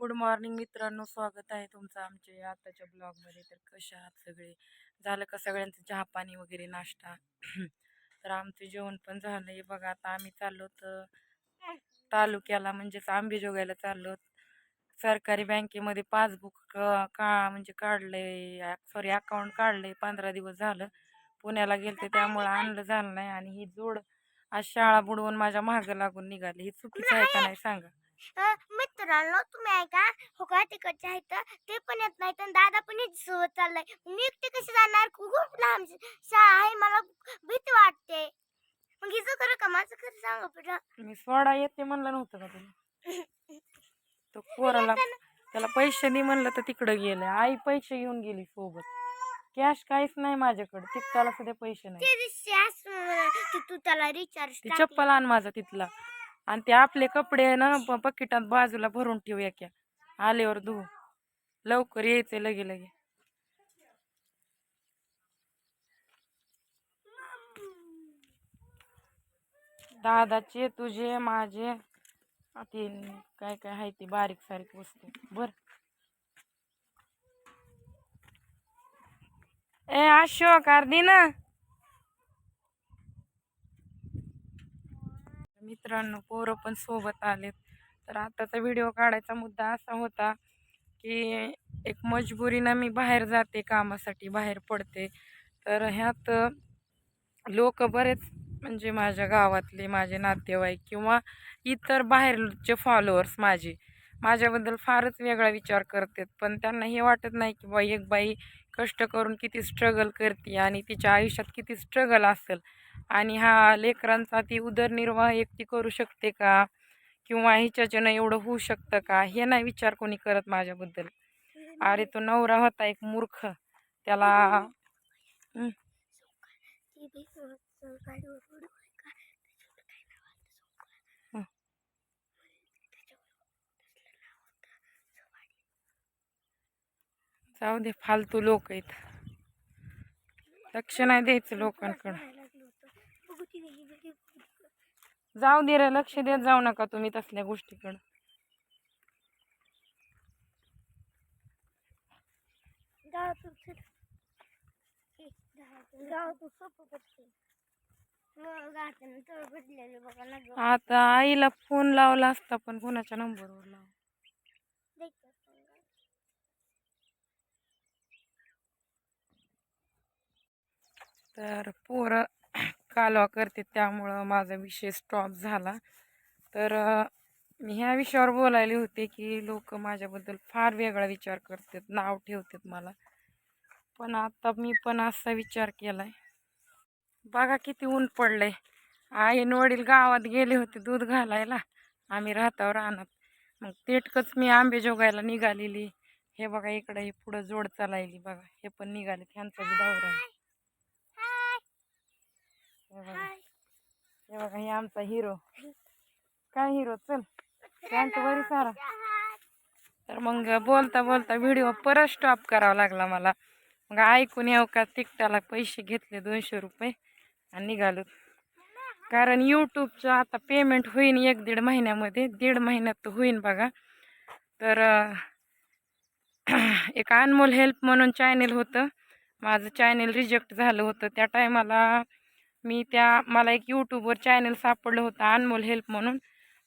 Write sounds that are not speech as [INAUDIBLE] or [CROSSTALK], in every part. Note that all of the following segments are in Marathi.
गुड मॉर्निंग मित्रांनो स्वागत आहे तुमचं आमच्या आताच्या ब्लॉगमध्ये. तर कशा आहात सगळे? झालं का सगळ्यांचं चहा पाणी वगैरे नाश्ता? [CLEARS THROAT] तर आमचं जेवण पण झालं आहे बघा आता आम्ही चाललो तर तालुक्याला म्हणजेच आंबेजोगायला चाललो. सरकारी बँकेमध्ये पासबुक का म्हणजे काढलंय सॉरी अकाउंट काढलंय. पंधरा दिवस झालं. पुण्याला गेलते त्यामुळं आणलं झालं नाही. आणि ही जोड आज शाळा बुडवून माझ्या मागं लागून निघाली. ही चुकीचं आहे का नाही सांगा. मित्रांनो तुम्ही ऐका. हो का? तिकडचे आहेत ते पण येत नाही तर दादा पण सोबत चाललाय. मी एकटे कशी जाणार? खूप लांब शाळा आहे. मला भीती वाटते. मग हिचं खरं का? माझं खरं सांगा बेटा मी सोडा येते म्हणलं नव्हतं का तुला? [LAUGHS] तो पोराला त्याला पैसे दे म्हणलं तर तिकडं गेलं. आई पैसे घेऊन गेली सोबत. कॅश काहीच नाही माझ्याकडे. तिकटाला सुद्धा पैसे नाही. ते त्याला रिचार्ज चप्पल आण माझा तिथला. आणि ते आपले कपडे ना पकिटात बाजूला भरून ठेवू एका आल्यावर धुवू. लवकर यायचे लगे लगे. दादाचे तुझे माझे. ते काय काय आहे ती बारीक सारीक वस्तू. बर. ए अशोक अर्धी ना? मित्रांनो पोरं पण सोबत आलेत. तर आताचा व्हिडिओ काढायचा मुद्दा असा होता की एक मजबुरीनं मी बाहेर जाते कामासाठी बाहेर पडते. तर ह्यात लोक बरेच म्हणजे माझ्या गावातले माझे नातेवाईक किंवा इतर बाहेरचे फॉलोअर्स माझे माझ्याबद्दल फारच वेगळा विचार करतात. पण त्यांना हे वाटत नाही की बाई एक बाई कष्ट करून किती स्ट्रगल करते आणि तिच्या आयुष्यात किती स्ट्रगल असेल. आणि हा लेकरांचा ती उदरनिर्वाह एकटी करू शकते का? किंवा हिच्याच्यानं एवढं होऊ शकतं का? हे नाही विचार कोणी करत माझ्याबद्दल. अरे तो नवरा होता एक मूर्ख. त्याला जाऊ दे फालतू लोक आहेत. लक्ष नाही द्यायचं लोकांकडं. जाऊ दे रे लक्ष देत जाऊ नका तुम्ही तसल्या गोष्टीकडं. बघा आता आईला फोन लावला असता पण कोणाच्या नंबरवर लाव. तर पोरं कालवा करते त्यामुळं माझा विषय स्टॉप झाला. तर मी ह्या विषयावर बोलायले होते की लोक माझ्याबद्दल फार वेगळा विचार करतात नाव ठेवतात मला. पण आता मी पण असा विचार केला आहे बघा किती ऊन पडलंय. आईन वडील गावात गेले होते दूध घालायला. आम्ही राहतावर रानात. मग तेटकच मी आंबेजोगायला निघालेली. हे बघा इकडे हे पुढं जोड चालायली बघा. हे पण निघाले त्यांचा बी आहे. हे बघा. हे बघा हे आमचा हिरो काय हिरो चल. शांत बरी सारा. तर मग बोलता बोलता व्हिडिओ परत स्टॉप करावा लागला मला. मग ऐकून येऊ का? तिकटाला पैसे घेतले दोनशे रुपये आणि निघालो. कारण यूट्यूबचं आता पेमेंट होईन एक दीड महिन्यामध्ये. दीड महिन्यात तर होईन बघा. तर एक अनमोल हेल्प म्हणून चॅनेल होतं. माझं चॅनेल रिजेक्ट झालं होतं. त्या टायमाला मी त्या मला एक यूट्यूबवर चॅनल सापडलं होतं अनमोल हेल्प म्हणून.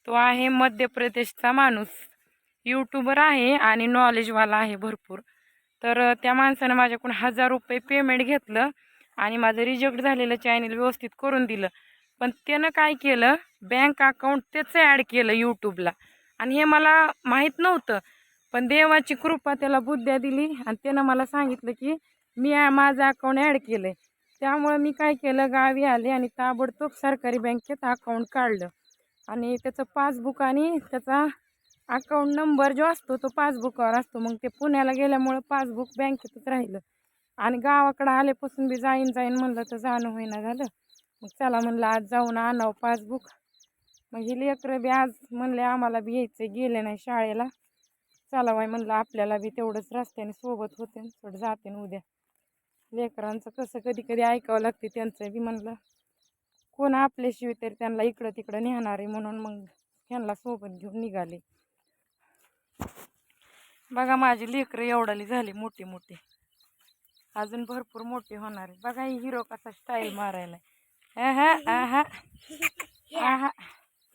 तो आहे मध्य प्रदेशचा माणूस. यूट्यूबर आहे आणि नॉलेजवाला आहे भरपूर. तर त्या माणसानं माझ्याकडून हजार रुपये पेमेंट घेतलं आणि माझं रिजेक्ट झालेलं चॅनल व्यवस्थित करून दिलं. पण त्यानं काय केलं? बँक अकाउंट त्याचं ॲड केलं यूट्यूबला आणि हे मला माहीत नव्हतं. पण देवाची कृपा त्याला बुद्ध्या दिली आणि त्यानं मला सांगितलं की मी माझं अकाउंट ॲड केलं आहे त्यामुळं मी काय केलं गावी आले आणि ताबडतोब सरकारी बँकेत अकाउंट काढलं. आणि त्याचं पासबुक आणि त्याचा अकाउंट नंबर जो असतो तो पासबुकावर असतो. मग ते पुण्याला गेल्यामुळं पासबुक बँकेतच राहिलं. आणि गावाकडं आल्यापासून बी जाईन जाईन म्हणलं तर जाणं होईना झालं. मग चला म्हणलं आज जाऊन आणावं पासबुक मग ही लेकरं बी आज म्हणले आम्हाला बी यायचं गेले नाही शाळेला. चला बाई म्हणलं आपल्याला बी तेवढंच रस्त्याने सोबत होते थोडं जाते उद्या. लेकरांचं कसं कधी कधी ऐकावं लागते त्यांचं बी म्हणलं कोण आपल्याशिवाय तरी त्यांना इकडं तिकडं नेणार आहे म्हणून मग त्यांना सोबत घेऊन निघाले. बघा माझी लेकरं एवढाली झाली मोठी मोठी अजून भरपूर मोठी होणार आहे. बघा ही हिरो कसा स्टाईल मारायला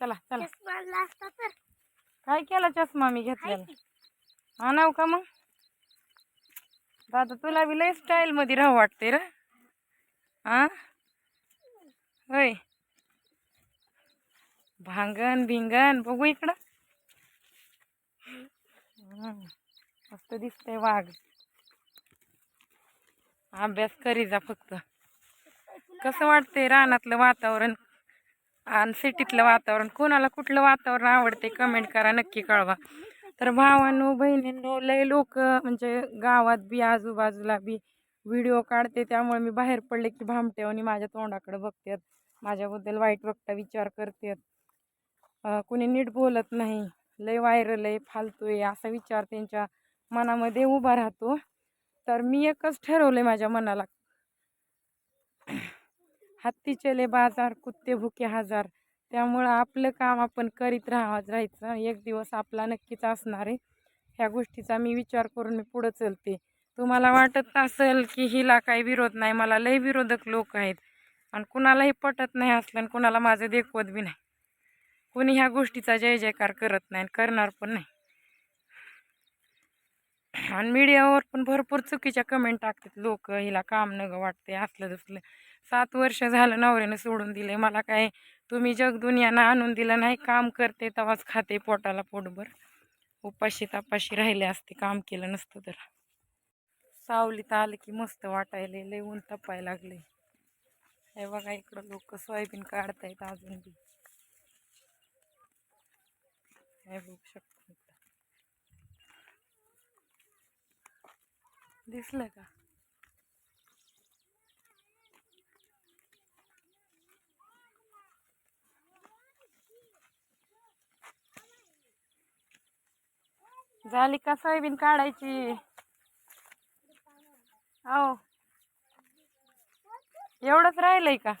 चला चला. काय केला चष्मा मी घेतलेला? आणाव का मग? दादा तुला बी लय स्टाईल मध्ये राहू वाटते रे. हा होय. भांगण भिंगण बघू इकडं. मस्त दिसतंय वाघ. अभ्यास करी जा फक्त. कसं वाटतंय रानातलं वातावरण आणि सिटीतलं वातावरण? कोणाला कुठलं वातावरण आवडते कमेंट करा नक्की कळवा. तर भावांनो बहिणींनो लय लोक म्हणजे गावात बी आजूबाजूला बी व्हिडिओ काढते. त्यामुळे मी बाहेर पडले की भामटेवणी माझ्या तोंडाकडे बघतात. माझ्याबद्दल वाईट बघता विचार करतात. कुणी नीट बोलत नाही. लय व्हायरल आहे फालतू आहे असा विचार त्यांच्या मनामध्ये उभा राहतो. तर मी एकच ठरवलं माझ्या मनाला. हत्ती चले बाजार कुत्ते भुके हजार. त्यामुळं आपलं काम आपण करीत राहा राहायचं. एक दिवस आपला नक्कीच असणार आहे. ह्या गोष्टीचा मी विचार करून मी पुढं चलते. तुम्हाला वाटत असेल की हिला काही विरोध नाही. मला लय विरोधक लोक आहेत. आणि कुणालाही पटत नाही असलं आणि कुणाला माझं देखवत बी नाही. कोणी ह्या गोष्टीचा जय जयकार करत नाही आणि करणार पण नाही. आणि मीडियावर पण भरपूर चुकीच्या कमेंट टाकतात लोक. हिला काम नग वाटते असलं तसलं सात वर्ष झालं नवऱ्यानं सोडून दिले मला काय तुम्ही जगदुनियानं आणून दिलं नाही काम करते तेव्हाच खाते पोटाला पोटभर उपाशी तपाशी राहिले असते काम केलं नसतं तर. सावलीत आलं की मस्त वाटायला लय ऊन तपायला लागले हे बघा इकडं लोक सोयाबीन काढतायत अजून बी. हे बघू शकतो. दिसलं का? झाली का सोयाबीन काढायची? हो. एवढंच राहिलंय का?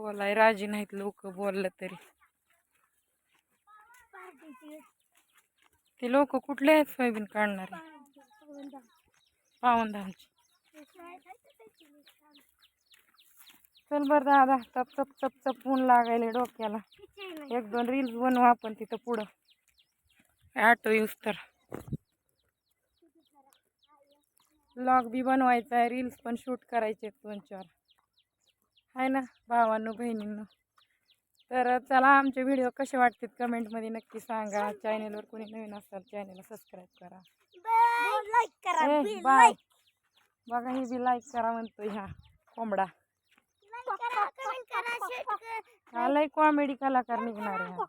बोलाय राजी नाहीत लोक बोललं तरी. ते लोक कुठले आहेत सोयाबीन काढणारे? पाहून चल बर दादा तप तप तप तप ऊन लागायले डोक्याला. एक दोन रील्स बनवू आपण तिथं पुढं. ऑटो यूज तर. ब्लॉग बी बनवायचा आहे रील्स पण शूट करायचे आहेत दोन चार. आहे ना भावांनो बहिणींनो. तर चला आमचे व्हिडिओ कसे वाटतात कमेंटमध्ये नक्की सांगा. चॅनेलवर कोणी नवीन असाल चॅनेलला सबस्क्राईब करा. लाईक करा ए बाय बघा ही बी लाईक करा म्हणतोय ह्या कोंबडा. आलाय कॉमेडी कलाकार निघणार आहे हा.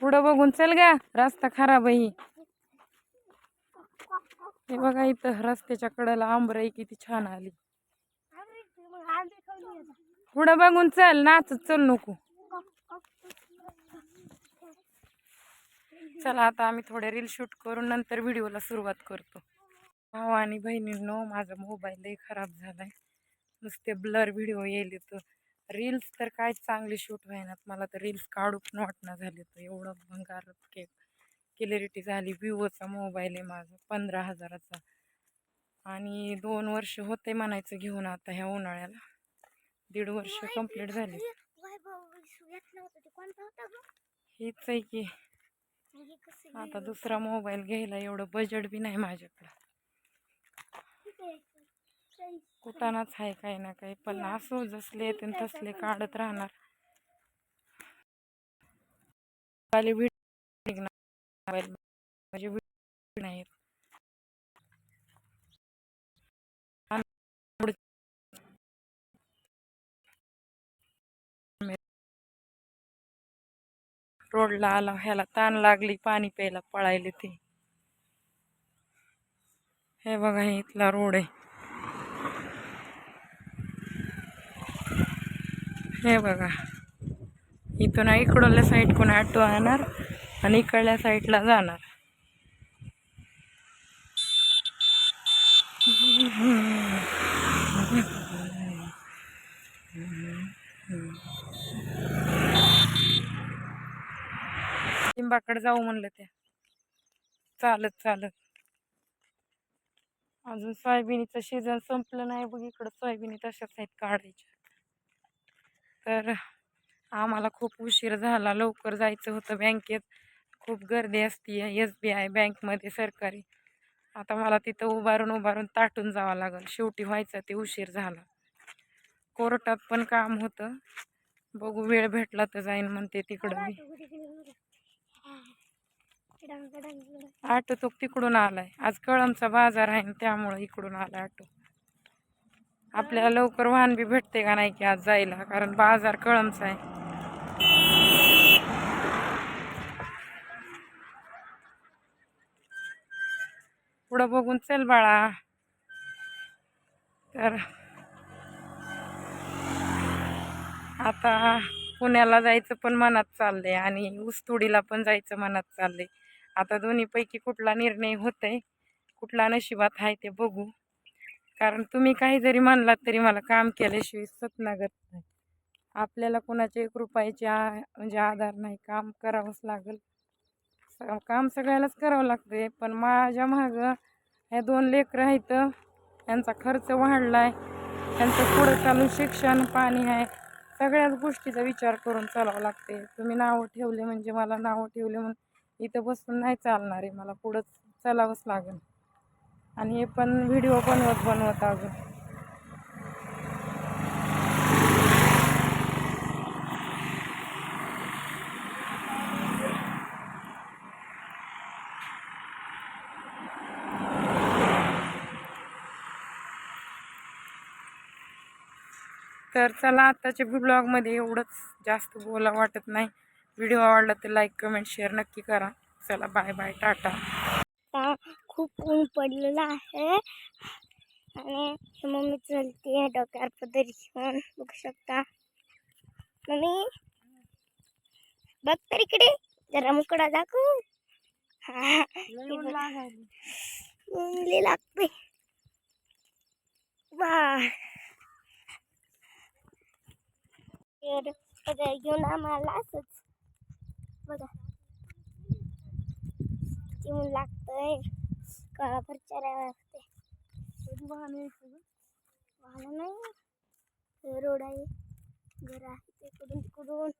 पुढं बघून चल गा रस्ता खराब आहे. हे बघा इथं रस्त्याच्या कडेला आंबराई किती छान आली. पुढं बघून चल नाचत चल नको. चला आता आम्ही थोडे रील शूट करून नंतर व्हिडिओला सुरुवात करतो. भाऊ आणि बहिणींनो माझा मोबाईल लई खराब झालाय. नुसते ब्लर व्हिडिओ येईल तर रील्स तर काय चांगले शूट व्हायनात मला तर रील्स काढू पण वाटणं झाले तर एवढं भंगार केक क्लिअरिटी झाली. विवोचा मोबाईल आहे माझा पंधरा हजाराचा. आणि दोन वर्ष होते म्हणायचं घेऊन आता ह्या उन्हाळ्याला. दीड वर्ष कंप्लीट झाली? हेच आहे की आता दुसरा मोबाईल घ्यायला एवढं बजेट बी नाही माझ्याकडं ठीक आहे. चाळीस. आहे काही ना काही पण असो जसले येते तसले काढत राहणार. निघणार म्हणजे नाही रोडला आला ह्याला ताण लागली पाणी प्यायला पळायले ते. हे बघा इथला रोड आहे. हे बघा. इथून इकडल्या साईडकडून ऑटो आणणार आणि इकडल्या साईडला जाणार. लिंबाकडे जाऊ म्हणलं त्या चालत चालत. अजून सोयाबीनीचं सीझन संपलं नाही बघ इकडं सोयाबीनी तशाच आहेत काढायच्या. तर आम्हाला खूप उशीर झाला. लवकर जायचं होतं बँकेत. खूप गर्दी असते एस बी आय बँकमध्ये सरकारी. आता मला तिथं उभारून उभारून ताटून जावं लागेल. शेवटी व्हायचं ते उशीर झाला. कोर्टात पण काम होतं. बघू वेळ भेटला तर जाईन म्हणते तिकडं मी. ऑटो तो तिकडून आलाय. आज कळमचा बाजार आहे ना त्यामुळं इकडून आला ऑटो आपल्याला लवकर वाहन बी भेटते का नाही की आज जायला? कारण बाजार कळमचा आहे. पुढं बघून चल बाळा. तर आता पुण्याला जायचं पण मनात चाललंय आणि ऊसतोडीला पण जायचं मनात चाललंय. आता दोन्हीपैकी कुठला निर्णय होत आहे कुठला नशिबात आहे ते बघू. कारण तुम्ही काही जरी म्हणलात तरी मला काम केल्याशिवाय सतनागत नाही. आपल्याला कोणाच्या एक रुपयाचे आ- म्हणजे आधार नाही. काम करावंच लागेल. स- काम सगळ्यालाच करावं लागते पण माझ्या मागं ह्या दोन लेकरं आहेत. यांचा खर्च वाढलाय. त्यांचं पुढं चालू शिक्षण पाणी आहे. सगळ्याच गोष्टीचा विचार करून चालावं लागते तुम्ही नावं ठेवले म्हणजे मला नावं ठेवले म्हणून इथं बसून नाही चालणार आहे. मला पुढं चालावंच लागेल. आणि हे पण व्हिडिओ बनवत बनवत अजून. तर चला आत्ताच्या ब्लॉगमध्ये एवढंच जास्त बोला वाटत नाही. व्हिडिओ आवडला तर लाईक कमेंट शेअर नक्की करा. चला बाय बाय टाटा. आता खूप ऊन पडलेलं आहे. आणि मम्मी चलते डोक्यावर पदरी घेऊन. बघू शकता. मम्मी बघ तर इकडे. जरा मुकडा दाखव. हा. ऊनले लागते वा. घेऊन आम्हाला असंच. बघा. किती ऊन लागतंय. काळाभर चरायला लागते वाहन नाही. रोड आहे. घर आहे तिकडून तिकडून.